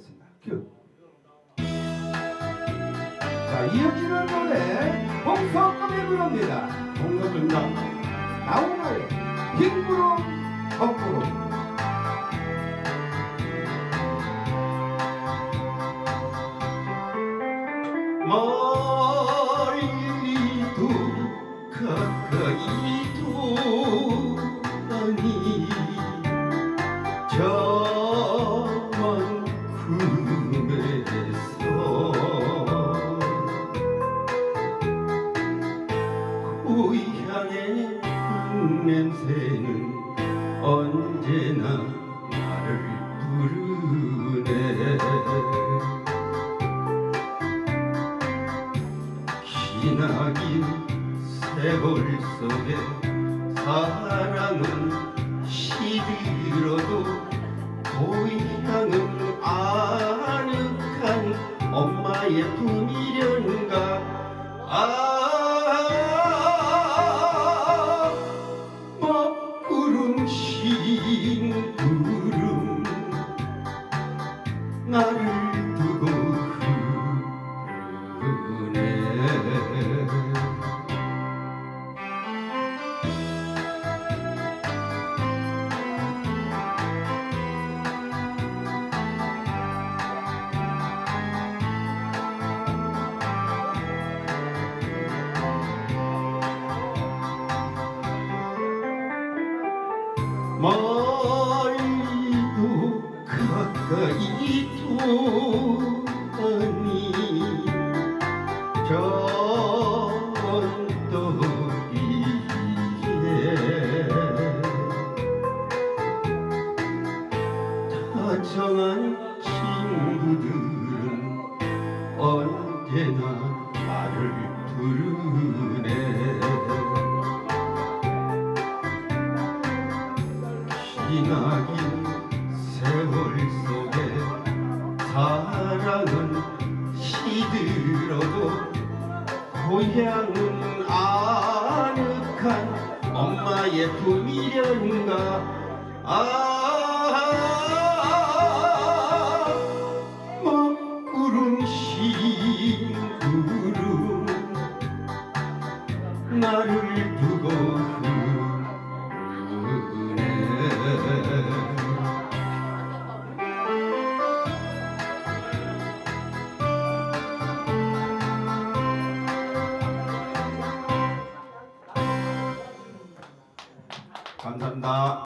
하겠습니다. 큐. 자, 이어지는 노래 홍석금이 부릅니다. 동갑입니다. 나훈아의 흰구름 거꾸로. 가까이도 아니 저 흙냄새는 언제나 나를 부르네. 기나긴 세월 속에 사랑은 시들어도 고향은 아늑한 엄마의 품이련가. 아 멀리도 가까이도 아니 전떡이에 다정한 기나긴 세월 속에 사랑은 시들어도 고향은 아늑한 엄마의 품이련가? 아 먹구름 싱구름 나를 두고 흐르 감사합니다.